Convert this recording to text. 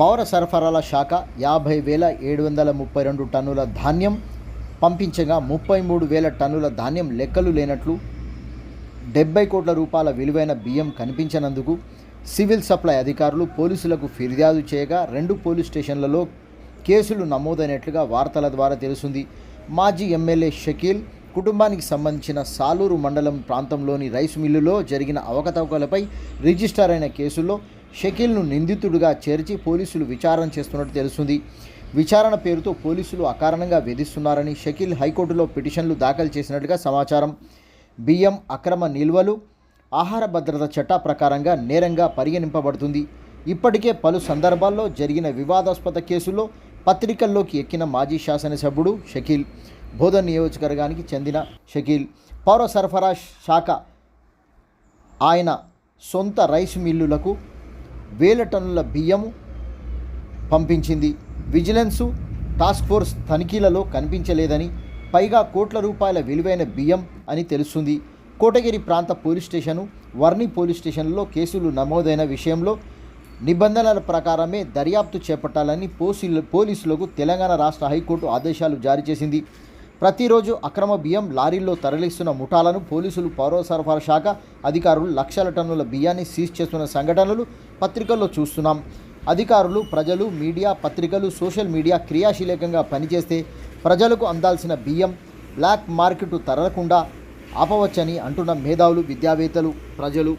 పౌర సరఫరాల శాఖ యాభై వేల ఏడు వందల ముప్పై రెండు టన్నుల ధాన్యం పంపించగా ముప్పై మూడు వేల టన్నుల ధాన్యం లెక్కలు లేనట్లు డెబ్బై కోట్ల రూపాయల విలువైన బియ్యం కనిపించనందుకు సివిల్ సప్లై అధికారులు పోలీసులకు ఫిర్యాదు చేయగా రెండు పోలీస్ స్టేషన్లలో కేసులు నమోదైనట్లుగా వార్తల ద్వారా తెలుస్తుంది. మాజీ ఎమ్మెల్యే షకీల్ కుటుంబానికి సంబంధించిన సాలూరు మండలం ప్రాంతంలోని రైస్ మిల్లులో జరిగిన అవకతవకలపై రిజిస్టర్ అయిన కేసుల్లో షకీల్ను నిందితుడిగా చేర్చి పోలీసులు విచారణ చేస్తున్నట్టు తెలుస్తుంది. విచారణ పేరుతో పోలీసులు అకారణంగా వేధిస్తున్నారని షకీల్ హైకోర్టులో పిటిషన్లు దాఖలు చేసినట్లుగా సమాచారం. బియ్యం అక్రమ నిల్వలు ఆహార భద్రత చట్టా ప్రకారంగా నేరంగా పరిగణింపబడుతుంది. ఇప్పటికే పలు సందర్భాల్లో జరిగిన వివాదాస్పద కేసుల్లో పత్రికల్లోకి ఎక్కిన మాజీ శాసనసభ్యుడు షకీల్ బోధన్ నియోజకవర్గానికి చెందిన షకీల్. పౌర సరఫరా శాఖ ఆయన సొంత రైస్ మిల్లులకు వేల టన్నుల బియ్యము పంపించింది. విజిలెన్సు టాస్క్ ఫోర్స్ తనిఖీలలో కనిపించలేదని పైగా కోట్ల రూపాయల విలువైన బియ్యం అని తెలుస్తుంది. కోటగిరి ప్రాంత పోలీస్ స్టేషను వర్ణి పోలీస్ స్టేషన్లో కేసులు నమోదైన విషయంలో నిబంధనల ప్రకారమే దర్యాప్తు చేపట్టాలని పోలీసులకు తెలంగాణ రాష్ట్ర హైకోర్టు ఆదేశాలు జారీ చేసింది. ప్రతిరోజు అక్రమ బియ్యం లారీల్లో తరలిస్తున్న ముఠాలను పోలీసులు పౌర సరఫరా శాఖ అధికారులు లక్షల టన్నుల బియ్యాన్ని సీజ్ చేస్తున్న సంఘటనలు పత్రికల్లో చూస్తున్నాం. అధికారులు ప్రజలు మీడియా పత్రికలు సోషల్ మీడియా క్రియాశీలకంగా పనిచేస్తే ప్రజలకు అందాల్సిన బియ్యం బ్లాక్ మార్కెట్ తరలకుండా ఆపవచ్చని అంటున్న మేధావులు విద్యావేత్తలు ప్రజలు.